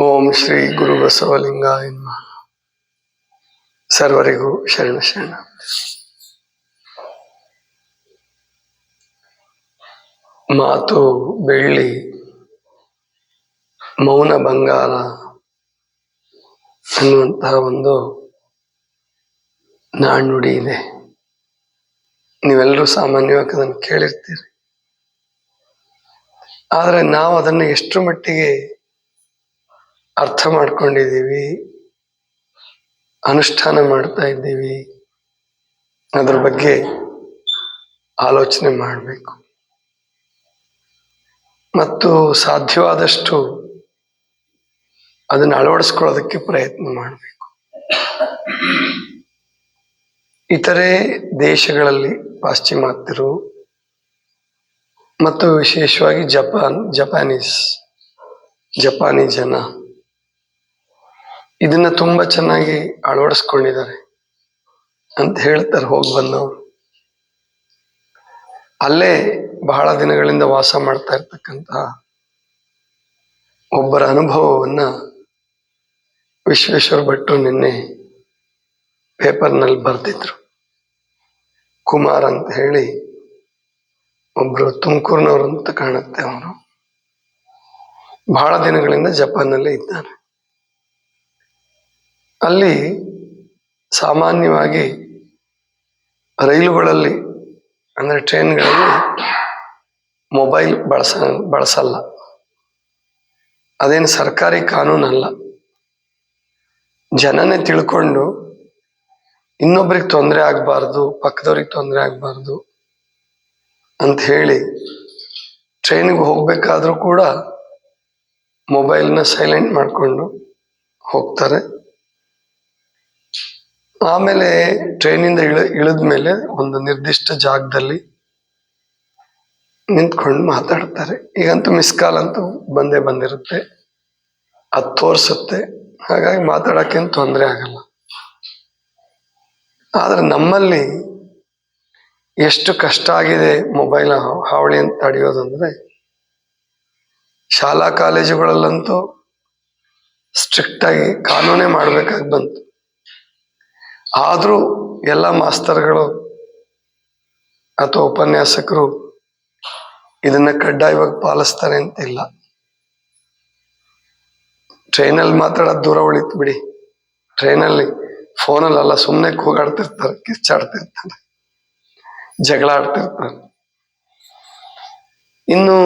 ಓಂ ಶ್ರೀ ಗುರು ಬಸವಲಿಂಗ. ಸರ್ವರಿಗೂ ಶರಣ ಶರಣ. ಮಾತು, ಬೆಳ್ಳಿ, ಮೌನ ಬಂಗಾರ ಅನ್ನುವಂತಹ ಒಂದು ನಾಣ್ಣುಡಿ ಇದೆ. ನೀವೆಲ್ಲರೂ ಸಾಮಾನ್ಯವಾಗಿ ಅದನ್ನು ಕೇಳಿರ್ತೀರಿ. ಆದರೆ ನಾವು ಅದನ್ನು ಎಷ್ಟು ಮಟ್ಟಿಗೆ ಅರ್ಥ ಮಾಡ್ಕೊಂಡಿದ್ದೀವಿ, ಅನುಷ್ಠಾನ ಮಾಡ್ತಾ ಇದ್ದೀವಿ, ಅದ್ರ ಬಗ್ಗೆ ಆಲೋಚನೆ ಮಾಡಬೇಕು. ಮತ್ತು ಸಾಧ್ಯವಾದಷ್ಟು ಅದನ್ನು ಅಳವಡಿಸ್ಕೊಳ್ಳೋದಕ್ಕೆ ಪ್ರಯತ್ನ ಮಾಡಬೇಕು. ಇತರೆ ದೇಶಗಳಲ್ಲಿ ಪಾಶ್ಚಿಮಾತ್ಯರು ಮತ್ತು ವಿಶೇಷವಾಗಿ ಜಪಾನ್, ಜಪಾನೀಸ್, ಜಪಾನಿ ಜನ ಇದನ್ನ ತುಂಬಾ ಚೆನ್ನಾಗಿ ಅಳವಡಿಸ್ಕೊಂಡಿದ್ದಾರೆ ಅಂತ ಹೇಳ್ತಾರೆ ಹೋಗಿ ಬಂದವರು. ಅಲ್ಲೇ ಬಹಳ ದಿನಗಳಿಂದ ವಾಸ ಮಾಡ್ತಾ ಇರ್ತಕ್ಕಂತಹ ಒಬ್ಬರ ಅನುಭವವನ್ನ ವಿಶ್ವೇಶ್ವರ ಭಟ್ರು ನಿನ್ನೆ ಪೇಪರ್ನಲ್ಲಿ ಬರ್ತಿದ್ರು ಕುಮಾರ್ ಅಂತ ಹೇಳಿ ಒಬ್ರು ತುಮಕೂರಿನವರು ಅಂತ ಕಾಣುತ್ತೆ ಅವರು. ಬಹಳ ದಿನಗಳಿಂದ ಜಪಾನ್ನಲ್ಲೇ ಇದ್ದಾರೆ. ಅಲ್ಲಿ ಸಾಮಾನ್ಯವಾಗಿ ರೈಲುಗಳಲ್ಲಿ, ಅಂದ್ರೆ ಟ್ರೈನ್ಗಳಲ್ಲಿ ಮೊಬೈಲ್ ಬಳಸ, ಬಳಸಲ್ಲ. ಅದೇನು ಸರ್ಕಾರಿ ಕಾನೂನಲ್ಲ. ಜನನೇ ತಿಳ್ಕೊಂಡು ಇನ್ನೊಬ್ರಿಗೆ ತೊಂದರೆ ಆಗಬಾರ್ದು, ಪಕ್ಕದವ್ರಿಗೆ ತೊಂದರೆ ಆಗಬಾರ್ದು ಅಂತ ಹೇಳಿ ಟ್ರೈನಿಗೆ ಹೋಗಬೇಕಾದ್ರೂ ಕೂಡ ಮೊಬೈಲ್ನ ಸೈಲೆಂಟ್ ಮಾಡಿಕೊಂಡು ಹೋಗ್ತಾರೆ. ಆಮೇಲೆ ಟ್ರೈನಿಂದ ಇಳ ಇಳಿದ ಮೇಲೆ ಒಂದು ನಿರ್ದಿಷ್ಟ ಜಾಗದಲ್ಲಿ ನಿಂತ್ಕೊಂಡು ಮಾತಾಡ್ತಾರೆ. ಈಗಂತೂ ಮಿಸ್ ಕಾಲ್ ಅಂತೂ ಬಂದೇ ಬಂದಿರುತ್ತೆ. ಅದು ತೋರಿಸುತ್ತೆ. ಹಾಗಾಗಿ ಮಾತಾಡೋಕ್ಕೇನು ತೊಂದರೆ ಆಗಲ್ಲ. ಆದರೆ ನಮ್ಮಲ್ಲಿ ಎಷ್ಟು ಕಷ್ಟ ಆಗಿದೆ ಮೊಬೈಲ್ ಹಾವಳಿ ಅಂತ ತಡೆಯೋದಂದ್ರೆ, ಶಾಲಾ ಕಾಲೇಜುಗಳಲ್ಲಂತೂ ಸ್ಟ್ರಿಕ್ಟ್ ಆಗಿ ಕಾನೂನೇ ಮಾಡಬೇಕಾಗಿ ಬಂತು. ಆದ್ರೂ ಎಲ್ಲ ಮಾಸ್ತರ್ಗಳು ಅಥವಾ ಉಪನ್ಯಾಸಕರು ಇದನ್ನ ಕಡ್ಡಾಯವಾಗಿ ಪಾಲಿಸ್ತಾರೆ ಅಂತ ಇಲ್ಲ ಟ್ರೈನಲ್ಲಿ ಮಾತಾಡೋದು ದೂರ ಉಳಿತು ಬಿಡಿ. ಟ್ರೈನಲ್ಲಿ ಫೋನಲ್ಲಿ ಅಲ್ಲ ಸುಮ್ಮನೆ ಕೂಗಾಡ್ತಿರ್ತಾರೆ ಕಿಚ್ಚಾಡ್ತಿರ್ತಾರೆ ಜಗಳ ಆಡ್ತಿರ್ತಾರೆ. ಇನ್ನು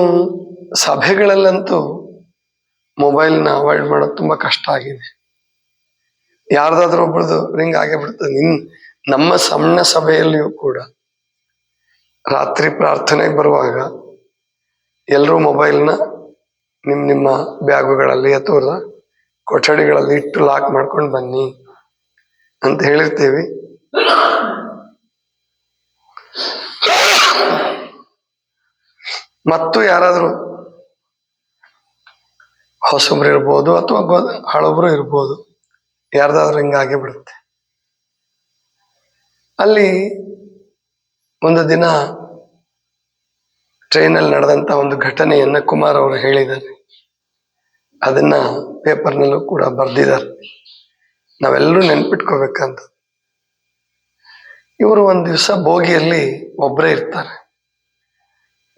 ಸಭೆಗಳಲ್ಲಂತೂ ಮೊಬೈಲ್ನ ಅವಾಯ್ಡ್ ಮಾಡೋದು ತುಂಬಾ ಕಷ್ಟ ಆಗಿದೆ. ಯಾರ್ದಾದ್ರೂ ಒಬ್ಬರದು ರಿಂಗ್ ಆಗೇ ಬಿಡ್ತದೆ ನಿನ್, ನಮ್ಮ ಸಣ್ಣ ಸಭೆಯಲ್ಲಿಯೂ ಕೂಡ ರಾತ್ರಿ ಪ್ರಾರ್ಥನೆಗೆ ಬರುವಾಗ ಎಲ್ಲರೂ ಮೊಬೈಲ್ನ ನಿಮ್, ನಿಮ್ಮ ಬ್ಯಾಗುಗಳಲ್ಲಿ ಅಥವಾ ಕೊಠಡಿಗಳಲ್ಲಿ ಇಟ್ಟು ಲಾಕ್ ಮಾಡ್ಕೊಂಡು ಬನ್ನಿ ಅಂತ ಹೇಳಿರ್ತೀವಿ. ಮತ್ತು ಯಾರಾದರೂ ಹೊಸಬ್ರು ಇರ್ಬೋದು ಅಥವಾ ಹಳಬ್ರು ಇರ್ಬೋದು. ಯಾರ್ದಾದ್ರೂ ಹಿಂಗಾಗೆ ಬಿಡುತ್ತೆ ಅಲ್ಲಿ ಒಂದು ದಿನ ಟ್ರೈನಲ್ಲಿ ನಡೆದಂತ ಒಂದು ಘಟನೆಯನ್ನ ಕುಮಾರ್ ಅವರು ಹೇಳಿದ್ದಾರೆ. ಅದನ್ನ ಪೇಪರ್ನಲ್ಲೂ ಕೂಡ ಬರ್ದಿದ್ದಾರೆ. ನಾವೆಲ್ಲರೂ ನೆನ್ಪಿಟ್ಕೋಬೇಕಂತ. ಇವರು ಒಂದು ದಿವಸ ಬೋಗಿಯಲ್ಲಿ ಒಬ್ಬರೇ ಇರ್ತಾರೆ.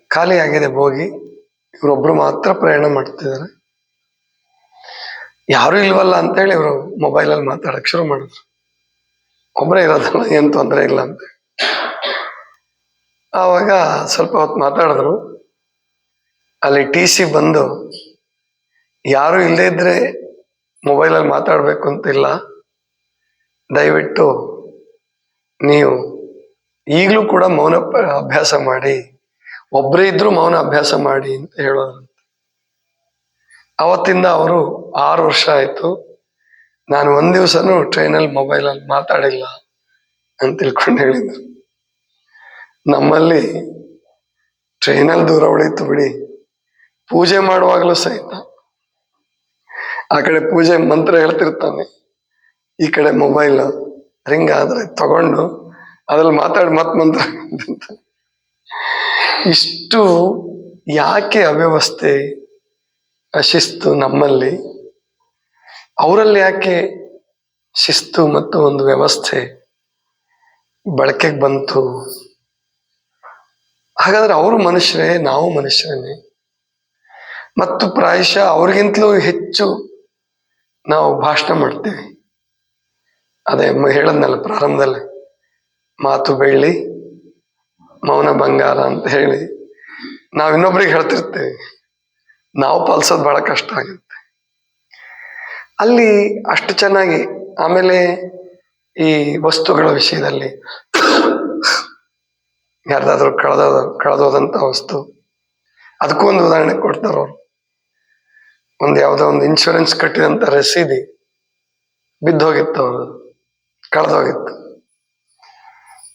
ಖಾಲಿ ಆಗಿದೆ ಬೋಗಿ ಇವರೊಬ್ರು ಮಾತ್ರ ಪ್ರಯಾಣ ಮಾಡ್ತಿದ್ದಾರೆ. ಯಾರು ಇಲ್ವಲ್ಲ ಅಂತೇಳಿ ಇವರು ಮೊಬೈಲಲ್ಲಿ ಮಾತಾಡಕ್ಕೆ ಶುರು ಮಾಡಿದ್ರು. ಒಬ್ಬರೇ ಇರೋದಲ್ಲ, ಏನು ತೊಂದರೆ ಇಲ್ಲ ಅಂತ. ಆವಾಗ ಸ್ವಲ್ಪ ಹೊತ್ತು ಮಾತಾಡಿದ್ರು. ಅಲ್ಲಿ ಟಿ ಸಿ ಬಂದು, ಯಾರು ಇಲ್ಲದೇ ಇದ್ರೆ ಮೊಬೈಲಲ್ಲಿ ಮಾತಾಡಬೇಕು ಅಂತಿಲ್ಲ ದಯವಿಟ್ಟು ನೀವು ಈಗಲೂ ಕೂಡ ಮೌನ ಅಭ್ಯಾಸ ಮಾಡಿ. ಒಬ್ಬರೇ ಇದ್ರೂ ಮೌನ ಅಭ್ಯಾಸ ಮಾಡಿ ಅಂತ ಹೇಳೋದ್ರಂತೆ ಅವತ್ತಿಂದ ಅವರು ಆರು ವರ್ಷ ಆಯ್ತು. ನಾನು ಒಂದು ದಿವಸನೂ ಟ್ರೈನಲ್ಲಿ ಮೊಬೈಲಲ್ಲಿ ಮಾತಾಡಿಲ್ಲ ಅಂತ ತಿಳ್ಕೊಂಡು ಹೇಳಿದ್ರು. ನಮ್ಮಲ್ಲಿ ಟ್ರೈನಲ್ಲಿ ದೂರ ಉಳಿತು ಬಿಡಿ. ಪೂಜೆ ಮಾಡುವಾಗಲೂ ಸಹಿತ. ಆ ಕಡೆ ಪೂಜೆ ಮಂತ್ರ ಹೇಳ್ತಿರ್ತಾನೆ. ಈ ಕಡೆ ಮೊಬೈಲ್ ರಿಂಗ್ ಆದ್ರೆ ತಗೊಂಡು ಅದ್ರಲ್ಲಿ ಮಾತಾಡಿ ಮತ್ ಮಂತ್ರ ಇಷ್ಟು ಯಾಕೆ ಅವ್ಯವಸ್ಥೆ? ಅಶಿಸ್ತು ನಮ್ಮಲ್ಲಿ. ಅವರಲ್ಲಿ ಯಾಕೆ ಶಿಸ್ತು ಮತ್ತು ಒಂದು ವ್ಯವಸ್ಥೆ ಬಳಕೆಗೆ ಬಂತು? ಹಾಗಾದ್ರೆ ಅವರು ಮನುಷ್ಯರೇ, ನಾವು ಮನುಷ್ಯರೇ ಮತ್ತು ಪ್ರಾಯಶಃ ಅವ್ರಿಗಿಂತಲೂ ಹೆಚ್ಚು ನಾವು ಭಾಷಣ ಮಾಡ್ತೇವೆ. ಅದೇ ಹೇಳದ್ನಲ್ಲ ಪ್ರಾರಂಭದಲ್ಲಿ, ಮಾತು ಬೆಳ್ಳಿ, ಮೌನ ಬಂಗಾರ ಅಂತ ಹೇಳಿ ನಾವು ಇನ್ನೊಬ್ರಿಗೆ ಹೇಳ್ತಿರ್ತೇವೆ. ನಾವು ಪಾಲಿಸೋದು ಬಹಳ ಕಷ್ಟ ಆಗುತ್ತೆ. ಅಲ್ಲಿ ಅಷ್ಟು ಚೆನ್ನಾಗಿ ಆಮೇಲೆ ಈ ವಸ್ತುಗಳ ವಿಷಯದಲ್ಲಿ ಯಾರ್ದಾದ್ರೂ ಕಳೆದ ಕಳೆದೋದಂತ ವಸ್ತು. ಅದಕ್ಕೂ ಒಂದು ಉದಾಹರಣೆ ಕೊಡ್ತಾರ ಅವ್ರು. ಒಂದು ಯಾವುದೋ ಒಂದು ಇನ್ಶೂರೆನ್ಸ್ ಕಟ್ಟಿದಂತ ರಸೀದಿ ಬಿದ್ದೋಗಿತ್ತು ಅವರು ಕಳೆದೋಗಿತ್ತು.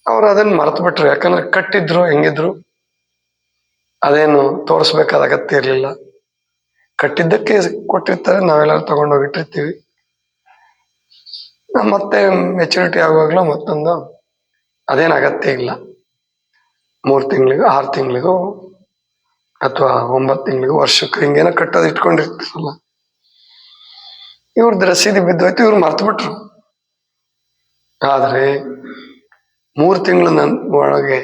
ಅವ್ರು ಅದನ್ನ ಮರೆತು ಬಿಟ್ರು ಯಾಕಂದ್ರೆ ಕಟ್ಟಿದ್ರು, ಹೆಂಗಿದ್ರು, ಅದೇನು ತೋರಿಸ್ಬೇಕಾದ ಅಗತ್ಯ ಇರಲಿಲ್ಲ. ಕಟ್ಟಿದ್ದಕ್ಕೆ ಕೊಟ್ಟಿರ್ತಾರೆ, ನಾವೆಲ್ಲರೂ ತಗೊಂಡೋಗಿ ಇಟ್ಟಿರ್ತೀವಿ ಮತ್ತೆ ಮೆಚುರಿಟಿ ಆಗುವಾಗಲೂ ಮತ್ತೊಂದು ಅದೇನು ಅಗತ್ಯ ಇಲ್ಲ. ಮೂರು ತಿಂಗಳಿಗೂ, ಆರು ತಿಂಗಳಿಗೂ ಅಥವಾ ಒಂಬತ್ತು ತಿಂಗಳಿಗೂ, ವರ್ಷಕ್ಕೆ ಹಿಂಗೇನೋ ಕಟ್ಟೋದು ಇಟ್ಕೊಂಡಿರ್ತಾರಲ್ಲ. ಇವ್ರದ್ದು ರಸೀದಿ ಬಿದ್ದೋಯ್ತು, ಇವ್ರು ಮರ್ತು ಬಿಟ್ರು ಆದ್ರೆ ಮೂರು ತಿಂಗಳ ನನ್ನ ಒಳಗೆ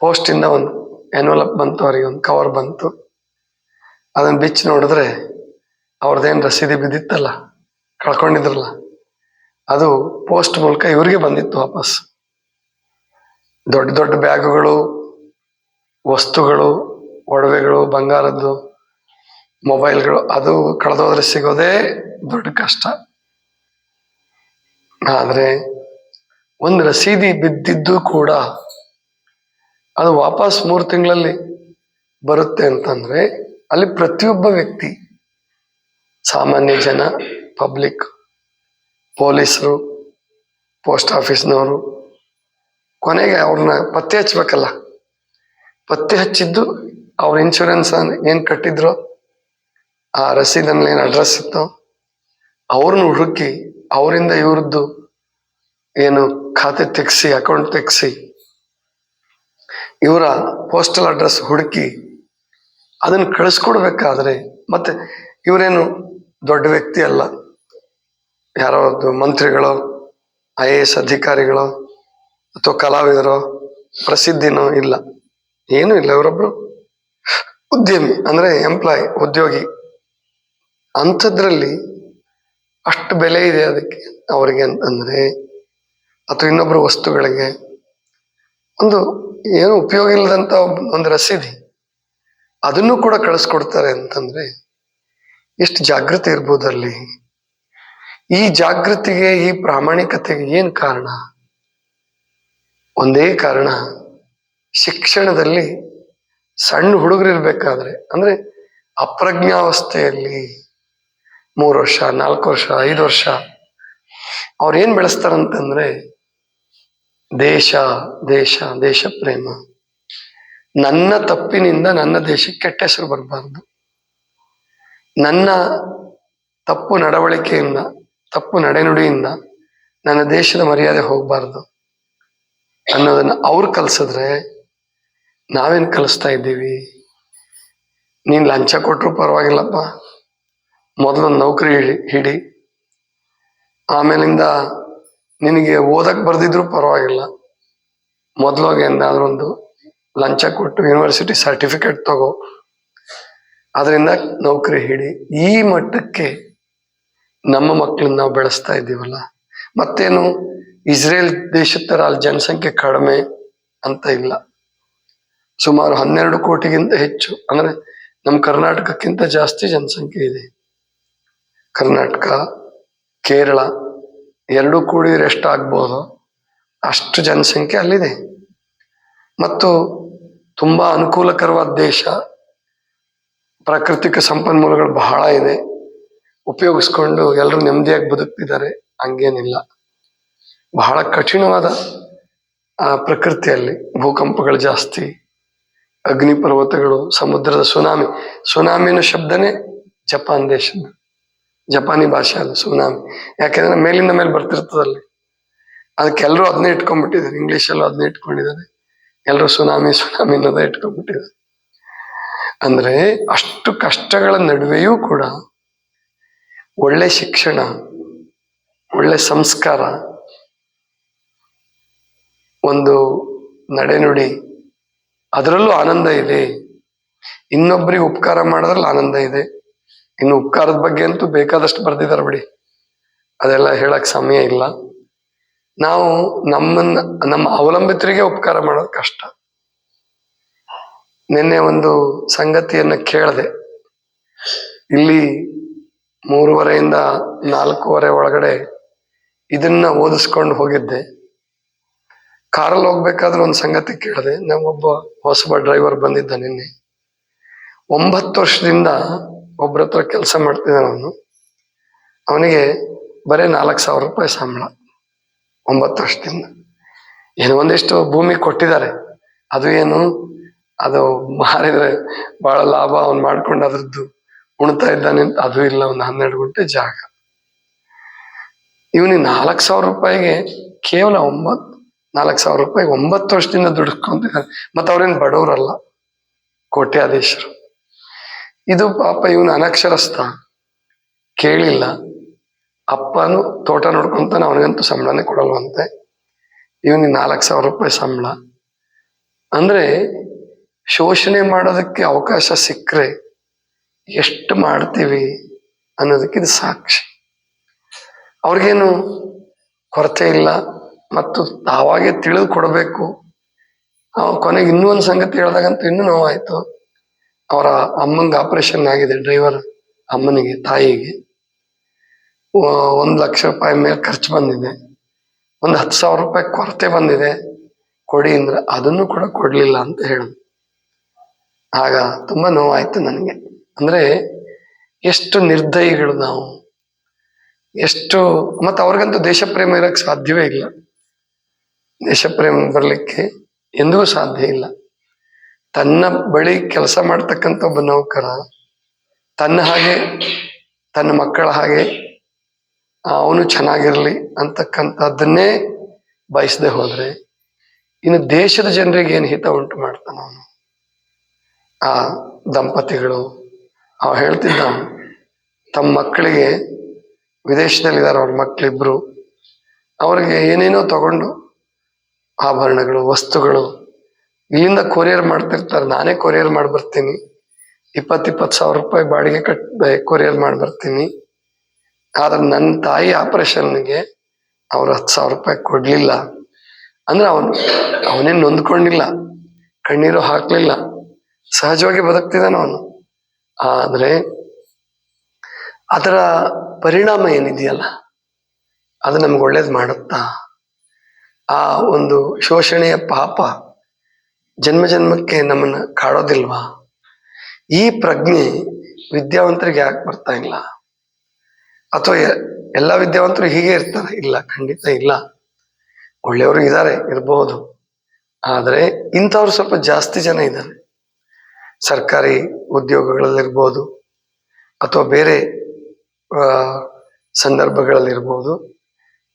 ಪೋಸ್ಟಿಂದ ಒಂದು ಎನ್ವಲಪ್ ಬಂತು, ಅವರಿಗೆ ಒಂದು ಕವರ್ ಬಂತು. ಅದನ್ನ ಬಿಚ್ಚಿ ನೋಡಿದ್ರೆ ಅವ್ರದ್ದೇನು ರಸೀದಿ ಬಿದ್ದಿತ್ತಲ್ಲ, ಕಳ್ಕೊಂಡಿದ್ರಲ್ಲ, ಅದು ಪೋಸ್ಟ್ ಮೂಲಕ ಇವರಿಗೆ ಬಂದಿತ್ತು ವಾಪಸ್. ದೊಡ್ಡ ದೊಡ್ಡ ಬ್ಯಾಗುಗಳು, ವಸ್ತುಗಳು, ಒಡವೆಗಳು, ಬಂಗಾರದ್ದು, ಮೊಬೈಲ್ಗಳು, ಅದು ಕಳೆದೋದ್ರೆ ಸಿಗೋದೇ ದೊಡ್ಡ ಕಷ್ಟ. ಆದ್ರೆ ಒಂದು ರಸೀದಿ ಬಿದ್ದಿದ್ದು ಕೂಡ ಅದು ವಾಪಸ್ ಮೂರು ತಿಂಗಳಲ್ಲಿ ಬರುತ್ತೆ ಅಂತಂದ್ರೆ ಅಲ್ಲಿ ಪ್ರತಿಯೊಬ್ಬ ವ್ಯಕ್ತಿ, ಸಾಮಾನ್ಯ ಜನ ಪಬ್ಲಿಕ್ ಪೊಲೀಸರು ಪೋಸ್ಟ್ ಆಫೀಸ್ನವರು ಕೊನೆಗೆ ಅವ್ರನ್ನ ಪತ್ತೆ ಹಚ್ಬೇಕಲ್ಲ. ಪತ್ತೆ ಹಚ್ಚಿದ್ದು ಅವ್ರ ಇನ್ಶೂರೆನ್ಸ್ ಏನು ಕಟ್ಟಿದ್ರು, ಆ ರಸೀದಲ್ಲಿ ಏನು ಅಡ್ರೆಸ್ ಇತ್ತೋ ಅವ್ರನ್ನ ಹುಡುಕಿ, ಅವರಿಂದ ಇವ್ರದ್ದು ಏನು ಖಾತೆ ತೆಗ್ಸಿ ಅಕೌಂಟ್ ತೆಗ್ಸಿ, ಇವರ ಪೋಸ್ಟಲ್ ಅಡ್ರೆಸ್ ಹುಡುಕಿ ಅದನ್ನು ಕಳಿಸ್ಕೊಡ್ಬೇಕಾದ್ರೆ, ಮತ್ತೆ ಇವರೇನು ದೊಡ್ಡ ವ್ಯಕ್ತಿ ಅಲ್ಲ. ಯಾರೋ ಮಂತ್ರಿಗಳೋ, ಐ ಎ ಎಸ್ ಅಧಿಕಾರಿಗಳೋ, ಅಥವಾ ಕಲಾವಿದರೋ, ಪ್ರಸಿದ್ಧಿನೋ ಇಲ್ಲ. ಏನೂ ಇಲ್ಲ, ಇವರೊಬ್ರು ಉದ್ಯಮಿ, ಅಂದರೆ ಎಂಪ್ಲಾಯ್, ಉದ್ಯೋಗಿ. ಅಂಥದ್ರಲ್ಲಿ ಅಷ್ಟು ಬೆಲೆ ಇದೆ ಅದಕ್ಕೆ ಅವರಿಗೆ ಅಂತಂದರೆ ಅಥವಾ ಇನ್ನೊಬ್ಬರ ವಸ್ತುಗಳಿಗೆ. ಒಂದು ಏನು ಉಪಯೋಗ ಇಲ್ಲದಂಥ ಒಂದು ರಸೀದಿ. ಅದನ್ನು ಕೂಡ ಕಳಿಸ್ಕೊಡ್ತಾರೆ ಅಂತಂದ್ರೆ ಎಷ್ಟು ಜಾಗೃತಿ ಇರ್ಬೋದು ಅಲ್ಲಿ? ಈ ಜಾಗೃತಿಗೆ, ಈ ಪ್ರಾಮಾಣಿಕತೆಗೆ ಏನ್ ಕಾರಣ? ಒಂದೇ ಕಾರಣ, ಶಿಕ್ಷಣದಲ್ಲಿ ಸಣ್ಣ ಹುಡುಗರಿರ್ಬೇಕಾದ್ರೆ ಅಂದ್ರೆ ಅಪ್ರಜ್ಞಾವಸ್ಥೆಯಲ್ಲಿ ಮೂರು ವರ್ಷ, ನಾಲ್ಕು ವರ್ಷ, ಐದು ವರ್ಷ ಅವ್ರು ಏನ್ ಬೆಳೆಸ್ತಾರಂತಂದ್ರೆ ದೇಶ ದೇಶ ದೇಶ ಪ್ರೇಮ. ನನ್ನ ತಪ್ಪಿನಿಂದ ನನ್ನ ದೇಶಕ್ಕೆ ಕೆಟ್ಟ ಹೆಸರು ಬರಬಾರ್ದು. ನನ್ನ ತಪ್ಪು ನಡವಳಿಕೆಯಿಂದ, ತಪ್ಪು ನಡೆನುಡಿಯಿಂದ ನನ್ನ ದೇಶದ ಮರ್ಯಾದೆ ಹೋಗಬಾರ್ದು ಅನ್ನೋದನ್ನ ಅವ್ರು ಕಲ್ಸಿದ್ರೆ ನಾವೇನ್ ಕಲಿಸ್ತಾ ಇದ್ದೀವಿ? ನೀನ್ ಲಂಚ ಕೊಟ್ಟರು ಪರವಾಗಿಲ್ಲಪ್ಪ. ಮೊದಲೊಂದು ನೌಕರಿ ಹಿಡಿ ಹಿಡಿ. ಆಮೇಲಿಂದ ನಿನಗೆ ಓದಕ್ಕೆ ಬರ್ದಿದ್ರು ಪರವಾಗಿಲ್ಲ. ಮೊದಲೋಗಿ ಎಂದಾದ್ರೊಂದು ಲಂಚ ಕೊಟ್ಟು ಯೂನಿವರ್ಸಿಟಿ ಸರ್ಟಿಫಿಕೇಟ್ ತಗೋ. ಅದರಿಂದ ನೌಕರಿ ಹಿಡಿ. ಈ ಮಟ್ಟಕ್ಕೆ ನಮ್ಮ ಮಕ್ಕಳನ್ನ ನಾವು ಬೆಳೆಸ್ತಾ ಇದ್ದೀವಲ್ಲ. ಮತ್ತೇನು? ಇಸ್ರೇಲ್ ದೇಶದ ಥರ ಅಲ್ಲಿ ಜನಸಂಖ್ಯೆ ಕಡಿಮೆ ಅಂತ ಇಲ್ಲ. ಸುಮಾರು ಹನ್ನೆರಡು ಕೋಟಿಗಿಂತ ಹೆಚ್ಚು. ಅಂದ್ರೆ ನಮ್ಮ ಕರ್ನಾಟಕಕ್ಕಿಂತ ಜಾಸ್ತಿ ಜನಸಂಖ್ಯೆ ಇದೆ. ಕರ್ನಾಟಕ, ಕೇರಳ ಎರಡೂ ರೆಸ್ಟ್ ಎಷ್ಟಾಗ್ಬೋದು ಅಷ್ಟು ಜನಸಂಖ್ಯೆ ಅಲ್ಲಿದೆ. ಮತ್ತು ತುಂಬಾ ಅನುಕೂಲಕರವಾದ ದೇಶ. ಪ್ರಾಕೃತಿಕ ಸಂಪನ್ಮೂಲಗಳು ಬಹಳ ಇದೆ. ಉಪಯೋಗಿಸ್ಕೊಂಡು ಎಲ್ಲರೂ ನೆಮ್ಮದಿಯಾಗಿ ಬದುಕ್ತಿದ್ದಾರೆ. ಹಂಗೇನಿಲ್ಲ. ಬಹಳ ಕಠಿಣವಾದ, ಆ, ಪ್ರಕೃತಿಯಲ್ಲಿ ಭೂಕಂಪಗಳು ಜಾಸ್ತಿ ಅಗ್ನಿ ಪರ್ವತಗಳು ಸಮುದ್ರದ ಸುನಾಮಿ ಸುನಾಮಿ ಅನ್ನೋ ಶಬ್ದನೇ ಜಪಾನ್ ದೇಶದ, ಜಪಾನಿ ಭಾಷೆ ಅದು, ಸುನಾಮಿ. ಯಾಕೆಂದ್ರೆ ಮೇಲಿಂದ ಮೇಲೆ ಬರ್ತಿರ್ತದಲ್ಲಿ. ಅದಕ್ಕೆ ಎಲ್ಲರೂ ಅದನ್ನೇ ಇಟ್ಕೊಂಡ್ಬಿಟ್ಟಿದ್ದಾರೆ. ಇಂಗ್ಲಿಷಲ್ಲೂ ಅದನ್ನೇ ಇಟ್ಕೊಂಡಿದ್ದಾರೆ. ಎಲ್ಲರೂ ಸುನಾಮಿ ಸುನಾಮಿ ಅನ್ನೋದ ಇಟ್ಕೊಂಡ್ಬಿಟ್ಟಿದ್ದಾರೆ ಅಂದ್ರೆ ಅಷ್ಟು ಕಷ್ಟಗಳ ನಡುವೆಯೂ ಕೂಡ ಒಳ್ಳೆ ಶಿಕ್ಷಣ, ಒಳ್ಳೆ ಸಂಸ್ಕಾರ, ಒಂದು ನಡೆನುಡಿ, ಅದರಲ್ಲೂ ಆನಂದ ಇದೆ. ಇನ್ನೊಬ್ಬರಿಗೆ ಉಪಕಾರ ಮಾಡೋದ್ರಲ್ಲಿ ಆನಂದ ಇದೆ. ಇನ್ನು ಉಪಕಾರದ ಬಗ್ಗೆ ಅಂತೂ ಬೇಕಾದಷ್ಟು ಬರ್ದಿದ್ದಾರೆ ಬಿಡಿ. ಅದೆಲ್ಲ ಹೇಳಕ್ ಸಮಯ ಇಲ್ಲ. ನಾವು ನಮ್ಮನ್ನ, ನಮ್ಮ ಅವಲಂಬಿತರಿಗೆ ಉಪಕಾರ ಮಾಡೋದು ಕಷ್ಟ. ನಿನ್ನೆ ಒಂದು ಸಂಗತಿಯನ್ನ ಕೇಳಿದೆ. ಇಲ್ಲಿ ಮೂರುವರೆಯಿಂದ ನಾಲ್ಕೂವರೆ ಒಳಗಡೆ ಇದನ್ನ ಓದಿಸ್ಕೊಂಡು ಹೋಗಿದ್ದೆ. ಕಾರಲ್ಲಿ ಹೋಗ್ಬೇಕಾದ್ರೆ ಒಂದು ಸಂಗತಿ ಕೇಳಿದೆ. ನಮ್ಮೊಬ್ಬ ಹೊಸಬ ಡ್ರೈವರ್ ಬಂದಿದ್ದ ನಿನ್ನೆ. ಒಂಬತ್ತು ವರ್ಷದಿಂದ ಒಬ್ಬರ ಹತ್ರ ಕೆಲಸ ಮಾಡ್ತಿದ್ದಾನೆ ಅವನು. ಅವನಿಗೆ ಬರೀ ನಾಲ್ಕು ಸಾವಿರ ರೂಪಾಯಿ ಸಂಬಳ. ಒಂಬತ್ತು ವರ್ಷದಿಂದ. ಏನು ಒಂದಿಷ್ಟು ಭೂಮಿ ಕೊಟ್ಟಿದ್ದಾರೆ. ಅದು ಏನು? ಅದು ಮಾರಿದ್ರೆ ಬಹಳ ಲಾಭ ಅವನು ಮಾಡ್ಕೊಂಡು ಅದ್ರದ್ದು ಉಣ್ತಾ ಇದ್ದಾನೆ. ಅದು ಇಲ್ಲ, ಒಂದು ಹನ್ನೆರಡು ಗುಂಟೆ ಜಾಗ. ಇವನಿಗೆ ನಾಲ್ಕು ಸಾವಿರ ರೂಪಾಯಿಗೆ ಕೇವಲ ಒಂಬತ್, ನಾಲ್ಕು ಸಾವಿರ ರೂಪಾಯಿ ಒಂಬತ್ತು ವರ್ಷದಿಂದ ದುಡಿಸ್ಕೊಂತಿದ್ದಾನೆ ಮತ್ತೆ ಅವ್ರೇನು ಬಡವರಲ್ಲ, ಕೋಟ್ಯಾಧೀಶರು. ಇದು ಪಾಪ ಇವನು ಅನಕ್ಷರಸ್ಥ. ಕೇಳಿಲ್ಲ. ಅಪ್ಪನು ತೋಟ ನೋಡ್ಕೊಂತಾನೆ, ಅವನಿಗಂತೂ ಸಂಬಳನೇ ಕೊಡಲ್ವಂತೆ ಇವನಿಗೆ ನಾಲ್ಕು ಸಾವಿರ ರೂಪಾಯಿ ಸಂಬಳ. ಅಂದ್ರೆ ಶೋಷಣೆ ಮಾಡೋದಕ್ಕೆ ಅವಕಾಶ ಸಿಕ್ಕರೆ ಎಷ್ಟು ಮಾಡ್ತೀವಿ ಅನ್ನೋದಕ್ಕೆ ಇದು ಸಾಕ್ಷಿ. ಅವ್ರಿಗೇನು ಕೊರತೆ ಇಲ್ಲ ಮತ್ತು ತಾವಾಗೆ ತಿಳಿದು ಕೊಡಬೇಕು. ಅವ ಕೊನೆಗೆ ಇನ್ನೂ ಒಂದು ಸಂಗತಿ ಹೇಳ್ದಾಗಂತೂ ಇನ್ನೂ ನೋವಾಯ್ತು. ಅವರ ಅಮ್ಮಂಗೆ ಆಪರೇಷನ್ ಆಗಿದೆ, ಡ್ರೈವರ್ ಅಮ್ಮನಿಗೆ, ತಾಯಿಗೆ. ಒಂದು ಲಕ್ಷ ರೂಪಾಯಿ ಮೇಲೆ ಖರ್ಚು ಬಂದಿದೆ. ಒಂದು ಹತ್ತು ಸಾವಿರ ರೂಪಾಯಿ ಕೊರತೆ ಬಂದಿದೆ. ಕೊಡಿ ಅಂದ್ರೆ ಅದನ್ನು ಕೂಡ ಕೊಡ್ಲಿಲ್ಲ ಅಂತ ಹೇಳಿದ್ರು ಆಗ ತುಂಬಾ ನೋವಾಯ್ತು ನನಗೆ. ಅಂದ್ರೆ ಎಷ್ಟು ನಿರ್ದಯಿಗಳು ನಾವು. ಎಷ್ಟು, ಮತ್ತೆ ಅವ್ರಿಗಂತೂ ದೇಶ ಪ್ರೇಮ ಇರಕ್ ಸಾಧ್ಯವೇ ಇಲ್ಲ. ದೇಶ ಪ್ರೇಮ ಬರ್ಲಿಕ್ಕೆ ಎಂದಿಗೂ ಸಾಧ್ಯ ಇಲ್ಲ. ತನ್ನ ಬಳಿ ಕೆಲಸ ಮಾಡ್ತಕ್ಕಂಥ ಒಬ್ಬ ನೌಕರ, ತನ್ನ ಹಾಗೆ, ತನ್ನ ಮಕ್ಕಳ ಹಾಗೆ ಅವನು ಚೆನ್ನಾಗಿರಲಿ ಅಂತಕ್ಕಂಥದ್ದನ್ನೇ ಬಯಸದೆ ಹೋದ್ರೆ ಇನ್ನು ದೇಶದ ಜನರಿಗೆ ಏನು ಹಿತ ಉಂಟು ಮಾಡ್ತಾನ ಅವನು? ಆ ದಂಪತಿಗಳು. ಅವ ಹೇಳ್ತಿದ್ದ, ತಮ್ಮ ಮಕ್ಕಳಿಗೆ ವಿದೇಶದಲ್ಲಿದ್ದಾರೆ, ಅವ್ರ ಮಕ್ಕಳಿಬ್ರು ಅವ್ರಿಗೆ ಏನೇನೋ ತಗೊಂಡು ಆಭರಣಗಳು, ವಸ್ತುಗಳು. ಇಲ್ಲಿಂದ ಕೊರಿಯರ್ ಮಾಡ್ತಿರ್ತಾರೆ, ನಾನೇ ಕೊರಿಯರ್ ಮಾಡಿ ಬರ್ತೀನಿ ಇಪ್ಪತ್ತು ಸಾವಿರ ರೂಪಾಯಿ ಬಾಡಿಗೆ ಕಟ್ ಕೊರಿಯರ್ ಮಾಡಿ ಬರ್ತೀನಿ ಆದ್ರೆ ನನ್ನ ತಾಯಿ ಆಪರೇಷನ್ಗೆ ಅವ್ರು ಹತ್ತು ಸಾವಿರ ರೂಪಾಯಿ ಕೊಡ್ಲಿಲ್ಲ. ಅಂದ್ರೆ ಅವನು, ಅವನೇನ್ ನೊಂದ್ಕೊಂಡಿಲ್ಲ. ಕಣ್ಣೀರು ಹಾಕ್ಲಿಲ್ಲ. ಸಹಜವಾಗಿ ಬದುಕ್ತಿದ್ದಾನ ಅವನು. ಆದ್ರೆ ಅದರ ಪರಿಣಾಮ ಏನಿದೆಯಲ್ಲ, ಅದು ನಮ್ಗೆ ಒಳ್ಳೇದು ಮಾಡುತ್ತಾ? ಆ ಒಂದು ಶೋಷಣೆಯ ಪಾಪ ಜನ್ಮ ಜನ್ಮಕ್ಕೆ ನಮ್ಮನ್ನ ಕಾಡೋದಿಲ್ವಾ? ಈ ಪ್ರಜ್ಞೆ ವಿದ್ಯಾವಂತರಿಗೆ ಯಾಕೆ ಬರ್ತಾ ಇಲ್ಲ? ಅಥವಾ ಎಲ್ಲ ವಿದ್ಯಾವಂತರು ಹೀಗೆ ಇರ್ತಾರೆ. ಇಲ್ಲ, ಖಂಡಿತ ಇಲ್ಲ. ಒಳ್ಳೆಯವರು ಇದ್ದಾರೆ ಇರಬಹುದು ಆದರೆ ಇಂಥವ್ರು ಸ್ವಲ್ಪ ಜಾಸ್ತಿ ಜನ ಇದ್ದಾರೆ. ಸರ್ಕಾರಿ ಉದ್ಯೋಗಗಳಲ್ಲಿರ್ಬೋದು ಅಥವಾ ಬೇರೆ ಸಂದರ್ಭಗಳಲ್ಲಿರ್ಬೋದು.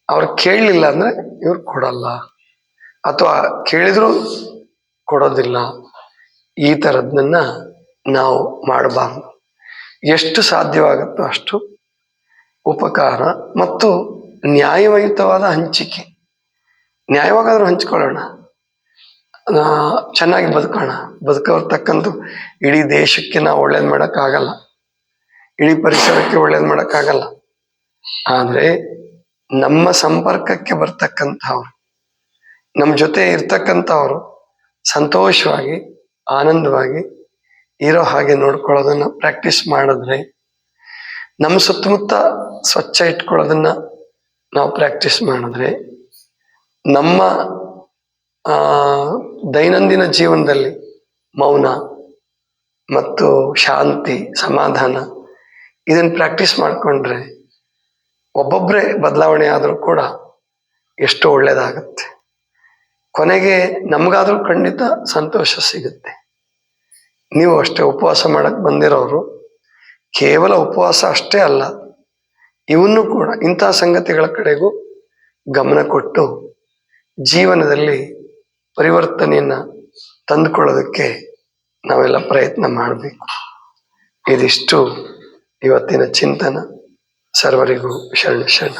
ಅವ್ರು ಕೇಳಲಿಲ್ಲ ಅಂದರೆ ಇವ್ರು ಕೊಡಲ್ಲ. ಅಥವಾ ಕೇಳಿದ್ರು ಕೊಡೋದಿಲ್ಲ. ಈ ಥರದನ್ನ ನಾವು ಮಾಡಬಾರ್ದು. ಎಷ್ಟು ಸಾಧ್ಯವಾಗುತ್ತೋ ಅಷ್ಟು ಉಪಕಾರ ಮತ್ತು ನ್ಯಾಯಯುತವಾದ ಹಂಚಿಕೆ. ನ್ಯಾಯವಾಗಾದರೂ ಹಂಚ್ಕೊಳ್ಳೋಣ. ಚೆನ್ನಾಗಿ ಬದುಕೋಣ. ಬದುಕೋರ್ತಕ್ಕಂಥ ಇಡೀ ದೇಶಕ್ಕೆ ನಾವು ಒಳ್ಳೇದು ಮಾಡೋಕ್ಕಾಗಲ್ಲ. ಇಡೀ ಪರಿಸರಕ್ಕೆ ಒಳ್ಳೇದು ಮಾಡೋಕ್ಕಾಗಲ್ಲ. ಆದರೆ ನಮ್ಮ ಸಂಪರ್ಕಕ್ಕೆ ಬರ್ತಕ್ಕಂಥವ್ರು, ನಮ್ಮ ಜೊತೆ ಇರ್ತಕ್ಕಂಥವ್ರು ಸಂತೋಷವಾಗಿ, ಆನಂದವಾಗಿ ಇರೋ ಹಾಗೆ ನೋಡ್ಕೊಳ್ಳೋದನ್ನು ಪ್ರಾಕ್ಟೀಸ್ ಮಾಡಿದ್ರೆ ನಮ್ಮ ಸುತ್ತಮುತ್ತ ಸ್ವಚ್ಛ ಇಟ್ಕೊಳ್ಳೋದನ್ನ ನಾವು ಪ್ರಾಕ್ಟೀಸ್ ಮಾಡಿದ್ರೆ ನಮ್ಮ ದೈನಂದಿನ ಜೀವನದಲ್ಲಿ ಮೌನ ಮತ್ತು ಶಾಂತಿ, ಸಮಾಧಾನ ಇದನ್ನು ಪ್ರಾಕ್ಟೀಸ್ ಮಾಡಿಕೊಂಡ್ರೆ ಒಬ್ಬೊಬ್ಬರೇ ಬದಲಾವಣೆ ಆದರೂ ಕೂಡ ಎಷ್ಟು ಒಳ್ಳೇದಾಗುತ್ತೆ. ಕೊನೆಗೆ ನಮಗಾದರೂ ಖಂಡಿತ ಸಂತೋಷ ಸಿಗುತ್ತೆ. ನೀವು ಅಷ್ಟೇ ಉಪವಾಸ ಮಾಡಕ್ಕೆ ಬಂದಿರೋರು ಕೇವಲ ಉಪವಾಸ ಅಷ್ಟೇ ಅಲ್ಲ, ಇವನ್ನು ಕೂಡ ಇಂಥ ಸಂಗತಿಗಳ ಕಡೆಗೂ ಗಮನ ಕೊಟ್ಟು ಜೀವನದಲ್ಲಿ ಪರಿವರ್ತನೆಯನ್ನು ತಂದುಕೊಳ್ಳೋದಕ್ಕೆ ನಾವೆಲ್ಲ ಪ್ರಯತ್ನ ಮಾಡಬೇಕು. ಇದಿಷ್ಟು ಇವತ್ತಿನ ಚಿಂತನ. ಸರ್ವರಿಗೂ ಶರಣ ಶರಣ